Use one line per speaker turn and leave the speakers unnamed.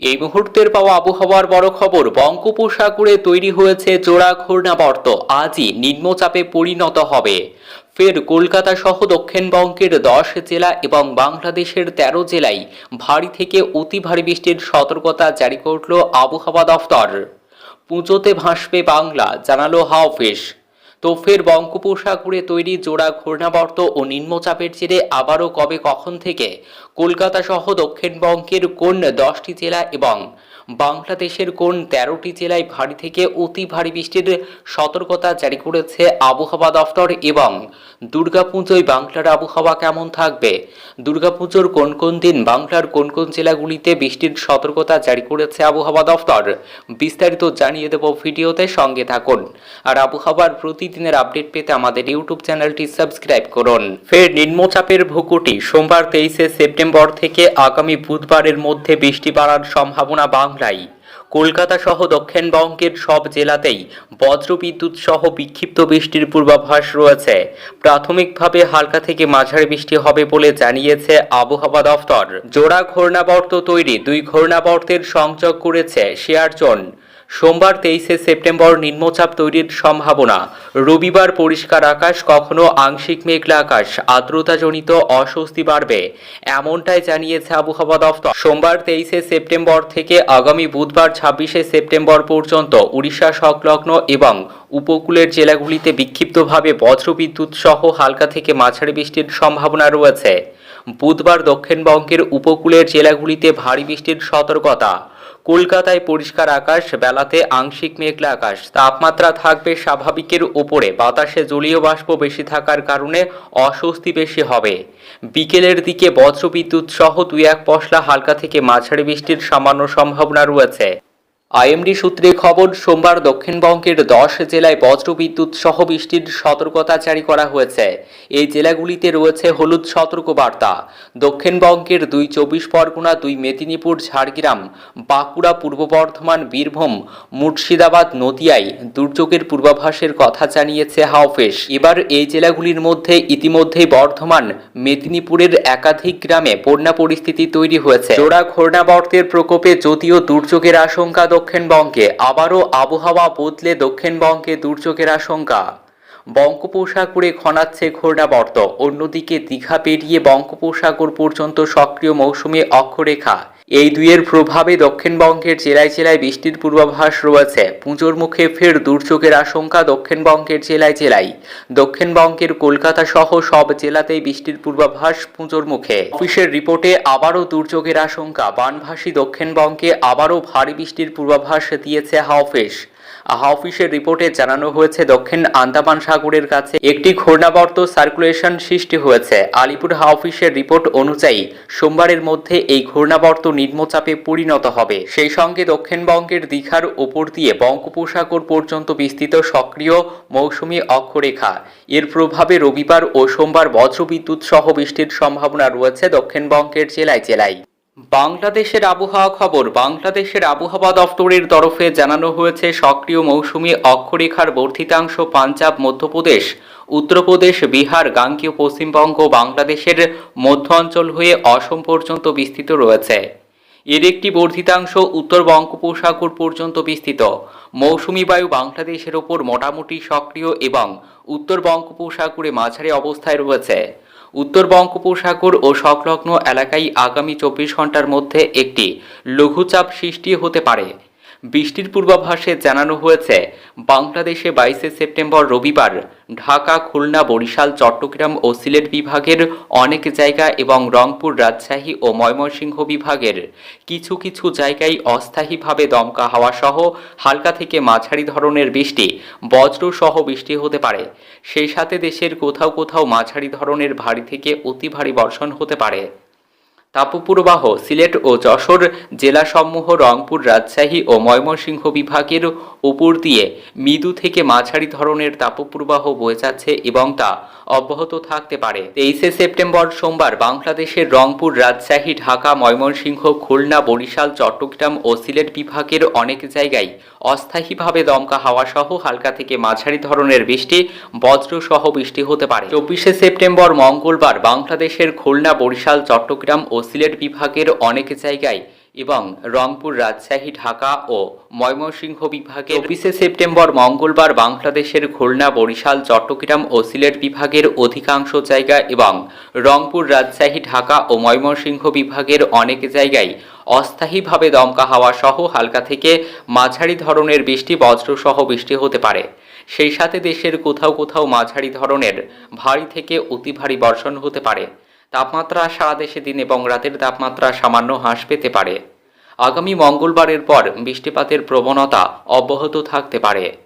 এই মুহূর্তের পাওয়া আবহাওয়ার বড় খবর, বঙ্গোপসাগরে তৈরি হয়েছে জোড়া ঘূর্ণাবর্ত। আজই নিম্নচাপে পরিণত হবে। ফের কলকাতা সহ দক্ষিণবঙ্গের দশ জেলা এবং বাংলাদেশের তেরো জেলায় ভারী থেকে অতি ভারী বৃষ্টির সতর্কতা জারি করল আবহাওয়া দফতর। পুজোতে ভাসবে বাংলা, জানালো হাওফিস তো ফের বঙ্গোপসাগরে তৈরি জোড়া ঘূর্ণাবর্ত ও নিম্নচাপের জেরে আবারও কবে কখন থেকে কলকাতা সহ দক্ষিণবঙ্গের কোন দশটি জেলা এবং বাংলাদেশের কোন তেরোটি জেলায় ভারী থেকে অতি ভারী বৃষ্টির সতর্কতা জারি করেছে আবহাওয়া দফতর এবং দুর্গাপুজোয় বাংলার আবহাওয়া কেমন থাকবে? দুর্গাপুজোর কোন কোন দিন বাংলার কোন কোন জেলাগুলিতে বৃষ্টির সতর্কতা জারি করেছে আবহাওয়া দফতর? বিস্তারিত জানিয়ে দেব ভিডিওতে সঙ্গে থাকুন। আর আবহাওয়ার প্রতিদিনের আপডেট পেতে আমাদের ইউটিউব চ্যানেলটি সাবস্ক্রাইব করুন। ফের নিম্নচাপের ভুকুটি। সোমবার তেইশে সেপ্টেম্বর থেকে আগামী বুধবারের মধ্যে বৃষ্টি বাড়ার সম্ভাবনা বাংলায়। কলকাতা সহ দক্ষিণবঙ্গের সব জেলাতেই বজ্রবিদ্যুৎ সহ বিক্ষিপ্ত বৃষ্টির পূর্বাভাস রয়েছে। প্রাথমিকভাবে হালকা থেকে মাঝারি বৃষ্টি হবে বলে জানিয়েছে আবহাওয়া দফতর। জোড়া ঘূর্ণাবর্ত তৈরি দুই ঘূর্ণাবর্তের সংযোগ করেছে শেয়ারজন সোমবার তেইশে সেপ্টেম্বর নিম্নচাপ তৈরির সম্ভাবনা। রবিবার পরিষ্কার আকাশ, কখনো আংশিক মেঘলা আকাশ, আর্দ্রতাজনিত অস্বস্তি বাড়বে, এমনটাই জানিয়েছে আবহাওয়া দফতর সোমবার তেইশে সেপ্টেম্বর থেকে আগামী বুধবার ছাব্বিশে সেপ্টেম্বর পর্যন্ত উড়িষ্যা সংলগ্ন এবং উপকূলের জেলাগুলিতে বিক্ষিপ্তভাবে বজ্রবিদ্যুৎ সহ হালকা থেকে মাঝারি বৃষ্টির সম্ভাবনা রয়েছে। বুধবার দক্ষিণবঙ্গের উপকূলের জেলাগুলিতে ভারী বৃষ্টির সতর্কতা। কলকাতায় পরিষ্কার আকাশ, বেলাতে আংশিক মেঘলা আকাশ। তাপমাত্রা থাকবে স্বাভাবিকের উপরে। বাতাসে জলীয় বাষ্প বেশি থাকার কারণে অস্বস্তি বেশি হবে। বিকেলের দিকে বজ্রবিদ্যুৎ সহ দুই এক পশলা হালকা থেকে মাঝারি বৃষ্টির সামান্য সম্ভাবনা রয়েছে। আইএমডি সূত্রে খবর, সোমবার দক্ষিণবঙ্গের দশ জেলায় বজ্রবিদ্যুৎ সহ বৃষ্টির সতর্কতা জারি করা হয়েছে। এই জেলাগুলিতে রয়েছে হলুদ সতর্কবার্তা। দক্ষিণবঙ্গের দুই চব্বিশ পরগনা, দুই মেদিনীপুর, ঝাড়গ্রাম, বাঁকুড়া, পূর্ব বর্ধমান, বীরভূম, মুর্শিদাবাদ, নদিয়ায় দুর্যোগের পূর্বাভাসের কথা জানিয়েছে হাওফেস এবার এই জেলাগুলির মধ্যে ইতিমধ্যেই বর্ধমান, মেদিনীপুরের একাধিক গ্রামে বন্যা পরিস্থিতি তৈরি হয়েছে। জোড়া ঘূর্ণাবর্তের প্রকোপে যদিও দুর্যোগের আশঙ্কা দক্ষিণবঙ্গে আবারও আবহাওয়া বদলে দক্ষিণবঙ্গে দুর্যোগের আশঙ্কা। বঙ্গোপসাগরে ঘনাচ্ছে ঘূর্ণাবর্ত। অন্যদিকে দীঘা পেরিয়ে বঙ্গোপসাগর পর্যন্ত সক্রিয় মৌসুমী অক্ষরেখা এই দুইয়ের প্রভাবে দক্ষিণবঙ্গের জেলায় জেলায় বৃষ্টির পূর্বাভাস রয়েছে। পুজোর মুখে ফের দুর্যোগের আশঙ্কা দক্ষিণবঙ্গের জেলায় জেলায়। দক্ষিণবঙ্গের কলকাতা সহ সব জেলাতেই বৃষ্টির পূর্বাভাস পুজোর মুখে। অফিসের রিপোর্টে আবারও দুর্যোগের আশঙ্কা। বানভাসী দক্ষিণবঙ্গে আবারও ভারী বৃষ্টির পূর্বাভাস দিয়েছে হাওফিস। হাওফিসের রিপোর্টে জানানো হয়েছে, দক্ষিণ আন্দামান সাগরের কাছে একটি ঘূর্ণাবর্ত সার্কুলেশন সৃষ্টি হয়েছে। আলিপুর হাওফিসের রিপোর্ট অনুযায়ী, সোমবারের মধ্যে এই ঘূর্ণাবর্ত নিম্নচাপে পরিণত হবে। সেই সঙ্গে দক্ষিণবঙ্গের দীঘার ওপর দিয়ে বঙ্গোপসাগর পর্যন্ত বিস্তৃত সক্রিয় মৌসুমি অক্ষরেখা। এর প্রভাবে রবিবার ও সোমবার বজ্রবিদ্যুৎ সহ বৃষ্টির সম্ভাবনা রয়েছে দক্ষিণবঙ্গের জেলায় জেলায়। বাংলাদেশের আবহাওয়া খবর, বাংলাদেশের আবহাওয়া দফতরের তরফে জানানো হয়েছে সক্রিয় মৌসুমী অক্ষরেখার বর্ধিতাংশ পাঞ্জাব, মধ্যপ্রদেশ, উত্তরপ্রদেশ, বিহার, গাঙ্গীয়, পশ্চিমবঙ্গ, বাংলাদেশের মধ্য অঞ্চল হয়ে অসম পর্যন্ত বিস্তৃত রয়েছে। এর একটি বর্ধিতাংশ উত্তর বঙ্গোপসাগর পর্যন্ত বিস্তৃত। মৌসুমী বায়ু বাংলাদেশের ওপর মোটামুটি সক্রিয় এবং উত্তর বঙ্গোপসাগরে মাঝারি অবস্থায় রয়েছে। উত্তর বঙ্গোপসাগর ও সংলগ্ন এলাকায় আগামী চব্বিশ ঘণ্টার মধ্যে একটি লঘুচাপ সৃষ্টি হতে পারে। বৃষ্টির পূর্বাভাসে জানানো হয়েছে, বাংলাদেশে বাইশে সেপ্টেম্বর রবিবার ঢাকা, খুলনা, বরিশাল, চট্টগ্রাম ও সিলেট বিভাগের অনেক জায়গা এবং রংপুর, রাজশাহী ও ময়মনসিংহ বিভাগের কিছু কিছু জায়গায় অস্থায়ীভাবে দমকা হাওয়া সহ হালকা থেকে মাঝারি ধরনের বৃষ্টি, বজ্র সহ বৃষ্টি হতে পারে। সেই সাথে দেশের কোথাও কোথাও মাঝারি ধরনের ভারী থেকে অতি ভারী বর্ষণ হতে পারে। তাপপ্রবাহ সিলেট ও যশোর জেলাসমূহ রংপুর, রাজশাহী ও ময়মনসিংহ বিভাগের উপর দিয়ে মৃদু থেকে মাঝারি ধরনের তাপপ্রবাহ বয়ে যাচ্ছে এবং তা অব্যাহত থাকতে পারে। তেইশে সেপ্টেম্বর সোমবার বাংলাদেশের রংপুর, রাজশাহী, ঢাকা, ময়মনসিংহ, খুলনা, বরিশাল, চট্টগ্রাম ও সিলেট বিভাগের অনেক জায়গায় অস্থায়ীভাবে দমকা হাওয়া সহ হালকা থেকে মাঝারি ধরনের বৃষ্টি বজ্র সহ বৃষ্টি হতে পারে। চব্বিশে সেপ্টেম্বর মঙ্গলবার বাংলাদেশের খুলনা, বরিশাল, চট্টগ্রাম ও সিলেট বিভাগের অনেক জায়গায় এবং রংপুর, রাজশাহী, ঢাকা ও ময়মনসিংহ বিভাগের চব্বিশে সেপ্টেম্বর মঙ্গলবার বাংলাদেশের খুলনা, বরিশাল, চট্টগ্রাম ও সিলেট বিভাগের অধিকাংশ জায়গা এবং রংপুর, রাজশাহী, ঢাকা ও ময়মনসিংহ বিভাগের অনেক জায়গায় অস্থায়ীভাবে দমকা হাওয়া সহ হালকা থেকে মাঝারি ধরনের বৃষ্টি, বজ্রসহ বৃষ্টি হতে পারে। সেই সাথে দেশের কোথাও কোথাও মাঝারি ধরনের ভারী থেকে অতি ভারী বর্ষণ হতে পারে। তাপমাত্রা সারা দেশে দিন এবং রাতের তাপমাত্রা সামান্য হ্রাস পেতে পারে। আগামী মঙ্গলবারের পর বৃষ্টিপাতের প্রবণতা অব্যাহত থাকতে পারে।